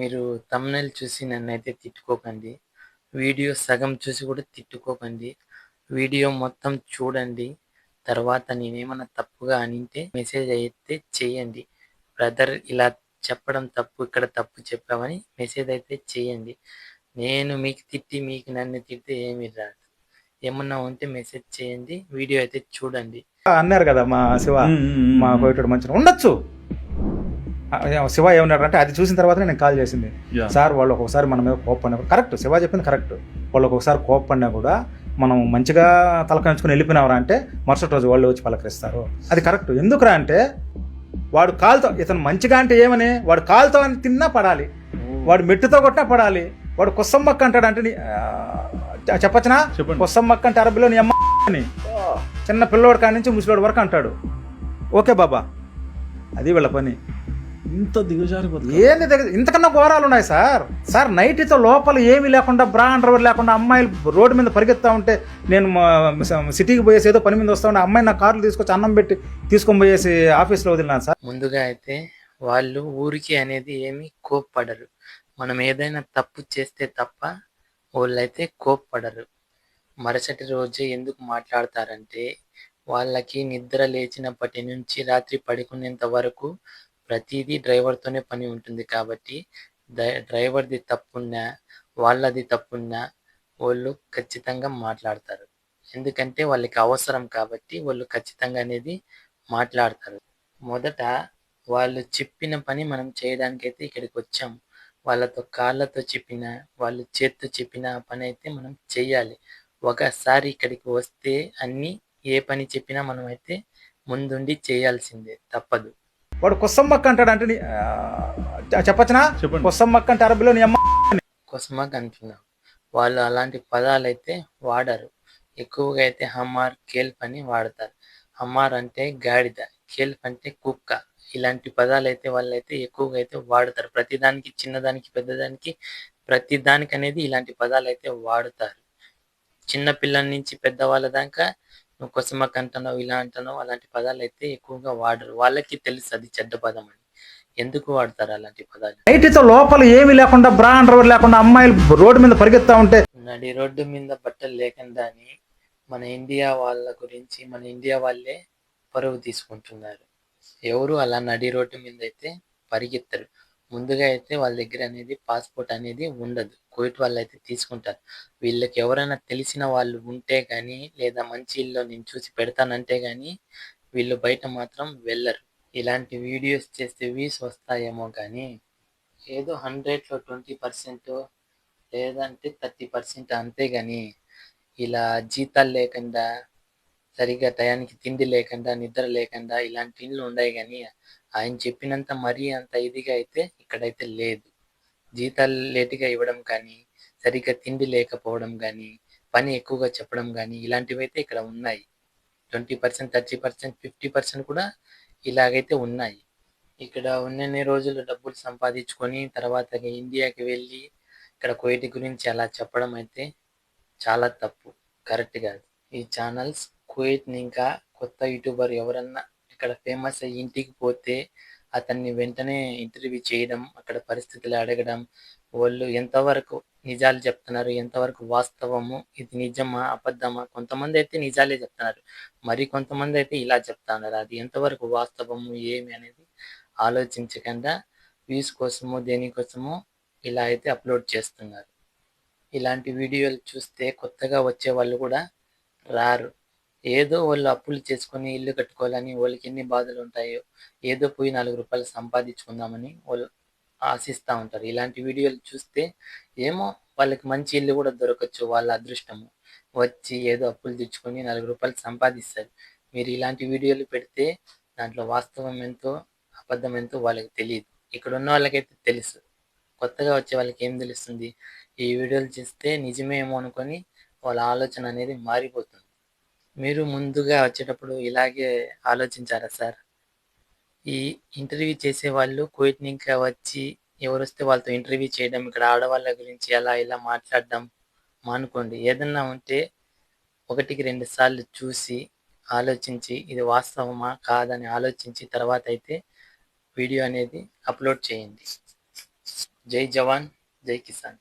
మీరు తమ్నెల్ చూసి నన్నైతే తిట్టుకోకండి. వీడియో సగం చూసి కూడా తిట్టుకోకండి. వీడియో మొత్తం చూడండి. తర్వాత నేనేమన్నా తప్పుగా అనింటే మెసేజ్ అయితే చేయండి. బ్రదర్ ఇలా చెప్పడం తప్పు ఇక్కడ తప్పు చెప్పామని మెసేజ్ అయితే చేయండి. నేను మీకు తిట్టి మీకు నన్ను తిట్టి ఏమీ రాదు. ఏమన్నా ఉంటే మెసేజ్ చేయండి. వీడియో అయితే చూడండి. అన్నారు కదా మా శివ మా కోయటోడు మంచిగా ఉండొచ్చు. శివ ఏమన్నాడు అంటే అది చూసిన తర్వాత నేను కాల్ చేసింది. సార్ వాళ్ళు ఒక్కొక్కసారి మన మీద కోప్పడినా కరెక్ట్ శివ చెప్పింది కరెక్ట్. వాళ్ళు ఒక్కొక్కసారి కోప్పడినా కూడా మనం మంచిగా తలకంచుకుని వెళ్ళిపోయినవరా అంటే మరుసటి రోజు వాళ్ళు వచ్చి పలకరిస్తారు. అది కరెక్ట్. ఎందుకురా అంటే వాడు కాలుతో ఇతను మంచిగా అంటే ఏమని? వాడు కాలుతో అని తిన్నా పడాలి. వాడు మెట్టుతో కొట్టినా పడాలి. వాడు కొస్సమ్మక్క అంటాడు అంటే చెప్పచ్చునా. కొస్సమ్మక్క అంటే అరబిలో నీ అమ్మ అని. చిన్న పిల్లోడు కాడి నుంచి ముసలోడు వరకు అంటాడు. ఓకే బాబా అది వీళ్ళ పని. ఇంత దిగజారిపోతుంది ఏంది దగ్గర ఇంతకన్నా ఘోరాలు ఉన్నాయి సార్. సార్ నైట్తో లోపల ఏమీ లేకుండా బ్రా అండర్వేర్ లేకుండా అమ్మాయిలు రోడ్డు మీద పరిగెత్తా ఉంటే నేను మా- సిటీకి పోయేసి ఏదో పని మీద వస్తా ఉంటే అమ్మాయి నా కార్లు తీసుకొచ్చి అన్నం పెట్టి తీసుకొని పోయేసి ఆఫీస్లో వదిలినాను సార్. ముందుగా అయితే వాళ్ళు ఊరికి అనేది ఏమీ కోప్పడరు. మనం ఏదైనా తప్పు చేస్తే తప్ప వాళ్ళైతే కోప్పడరు. మరుసటి రోజు ఎందుకు మాట్లాడతారంటే వాళ్ళకి నిద్ర లేచినప్పటి నుంచి రాత్రి పడుకునేంత వరకు ప్రతిదీ డ్రైవర్తోనే పని ఉంటుంది కాబట్టి డ్రైవర్ది తప్పున్నా వాళ్ళది తప్పున్నా వాళ్ళు ఖచ్చితంగా మాట్లాడతారు. ఎందుకంటే వాళ్ళకి అవసరం కాబట్టి వాళ్ళు ఖచ్చితంగా అనేది మాట్లాడతారు. మొదట వాళ్ళు చెప్పిన పని మనం చేయడానికైతే ఇక్కడికి వచ్చాం. వాళ్ళతో కాళ్ళతో చెప్పిన వాళ్ళు చేత్తో చెప్పిన పని అయితే మనం చెయ్యాలి. ఒకసారి ఇక్కడికి వస్తే అన్ని ఏ పని చెప్పినా మనం అయితే ముందుండి చేయాల్సిందే తప్పదు. వాడు కొస్సమ్మక్క అంటాడు అంటే చెప్పచ్చునా? చెప్పండి. కొస్సమ్మక్క అంటే అరబిలో నీ అమ్మ కోసమాక అంటున్నాం. వాళ్ళు అలాంటి పదాలు అయితే వాడరు. ఎక్కువగా అయితే హమార్ కేల్ఫ్ అని వాడతారు. హమార్ అంటే గాడిద కేల్ఫ్ అంటే కుక్క. ఇలాంటి పదాలు అయితే వాళ్ళైతే ఎక్కువగా అయితే వాడతారు. ప్రతిదానికి చిన్నదానికి పెద్దదానికి ప్రతి దానికి అనేది ఇలాంటి పదాలు అయితే వాడుతారు. చిన్న పిల్లల నుంచి పెద్దవాళ్ళ దాకా నువ్వు కొసమక్క అంటున్నావు ఇలా అంటున్నావు అలాంటి పదాలు అయితే ఎక్కువగా వాడరు. వాళ్ళకి తెలుసు అది చెడ్డ పదం అని. ఎందుకు వాడతారు అలాంటి పదాలు? నైట్తో లోపల ఏమీ లేకుండా బ్రా అండర్వేర్ లేకుండా అమ్మాయిలు రోడ్డు మీద పరిగెత్తా ఉంటే నడి రోడ్డు మీద బట్టలు లేకుండా అని మన ఇండియా వాళ్ళ గురించి మన ఇండియా వాళ్ళే పరువు తీసుకుంటున్నారు. ఎవరు అలా నడి రోడ్డు మీద అయితే పరిగెత్తరు. ముందుగా అయితే వాళ్ళ దగ్గర అనేది పాస్పోర్ట్ అనేది ఉండదు. కోవిడ్ వాళ్ళు అయితే తీసుకుంటారు. వీళ్ళకి ఎవరైనా తెలిసిన వాళ్ళు ఉంటే కానీ లేదా మంచి ఇల్లు నేను చూసి పెడతానంటే కానీ వీళ్ళు బయట మాత్రం వెళ్ళరు. ఇలాంటి వీడియోస్ చేస్తే వ్యూస్ వస్తాయేమో కానీ ఏదో హండ్రెడ్లో ట్వంటీ పర్సెంట్ లేదంటే థర్టీ పర్సెంట్ అంతే కానీ ఇలా జీతాలు లేకుండా సరిగ్గా టయానికి తిండి లేకుండా నిద్ర లేకుండా ఇలాంటి ఇండ్లు ఉన్నాయి కానీ ఆయన చెప్పినంత మరీ అంత ఇదిగా అయితే ఇక్కడైతే లేదు. జీతాలు లేటుగా ఇవ్వడం కానీ సరిగ్గా తిండి లేకపోవడం కానీ పని ఎక్కువగా చెప్పడం కానీ ఇలాంటివి అయితే ఇక్కడ ఉన్నాయి. Twenty percent thirty percent fifty percent కూడా ఇలాగైతే ఉన్నాయి. ఇక్కడ ఉన్నన్ని రోజులు డబ్బులు సంపాదించుకొని తర్వాత ఇండియాకి వెళ్ళి ఇక్కడ కోయిట్ గురించి అలా చెప్పడం అయితే చాలా తప్పు. కరెక్ట్ కాదు. ఈ ఛానల్స్ కువైట్ని ఇంకా కొత్త యూట్యూబర్ ఎవరన్నా ఇక్కడ ఫేమస్ అయ్యి ఇంటికి పోతే అతన్ని వెంటనే ఇంటర్వ్యూ చేయడం అక్కడ పరిస్థితులు అడగడం వాళ్ళు ఎంతవరకు నిజాలు చెప్తున్నారు ఎంతవరకు వాస్తవము ఇది నిజమా అబద్ధమా కొంతమంది అయితే నిజాలే చెప్తున్నారు. మరి కొంతమంది అయితే ఇలా చెప్తున్నారు అది ఎంతవరకు వాస్తవము ఏమి అనేది ఆలోచించకుండా వ్యూస్ కోసము దేనికోసమో ఇలా అయితే అప్లోడ్ చేస్తున్నారు. ఇలాంటి వీడియోలు చూస్తే కొత్తగా వచ్చే వాళ్ళు కూడా రారు. ఏదో వాళ్ళు అప్పులు చేసుకొని ఇల్లు కట్టుకోవాలని వాళ్ళకి ఎన్ని బాధలు ఉంటాయో ఏదో పోయి నాలుగు రూపాయలు సంపాదించుకుందామని వాళ్ళు ఆశిస్తూ ఉంటారు. ఇలాంటి వీడియోలు చూస్తే ఏమో వాళ్ళకి మంచి ఇల్లు కూడా దొరకచ్చు వాళ్ళ అదృష్టము. వచ్చి ఏదో అప్పులు తెచ్చుకొని నాలుగు రూపాయలు సంపాదిస్తారు. మీరు ఇలాంటి వీడియోలు పెడితే దాంట్లో వాస్తవం ఎంతో అబద్ధం ఎంతో వాళ్ళకి తెలియదు. ఇక్కడ ఉన్న వాళ్ళకైతే తెలుసు. కొత్తగా వచ్చే వాళ్ళకి ఏం తెలుస్తుంది? ఈ వీడియోలు చేస్తే నిజమేమో అనుకొని వాళ్ళ ఆలోచన అనేది మారిపోతుంది. మీరు ముందుగా వచ్చేటప్పుడు ఇలాగే ఆలోచించారా సార్? ఈ ఇంటర్వ్యూ చేసే వాళ్ళు కువైట్ ఇంకా వచ్చి ఎవరు వస్తే వాళ్ళతో ఇంటర్వ్యూ చేయడం ఇక్కడ ఆడవాళ్ళ గురించి అలా ఇలా మాట్లాడడం మానుకోండి. ఏదన్నా ఉంటే ఒకటికి రెండు సార్లు చూసి ఆలోచించి ఇది వాస్తవమా కాదని ఆలోచించి తర్వాత అయితే వీడియో అనేది అప్లోడ్ చేయండి. జై జవాన్ జై కిసాన్.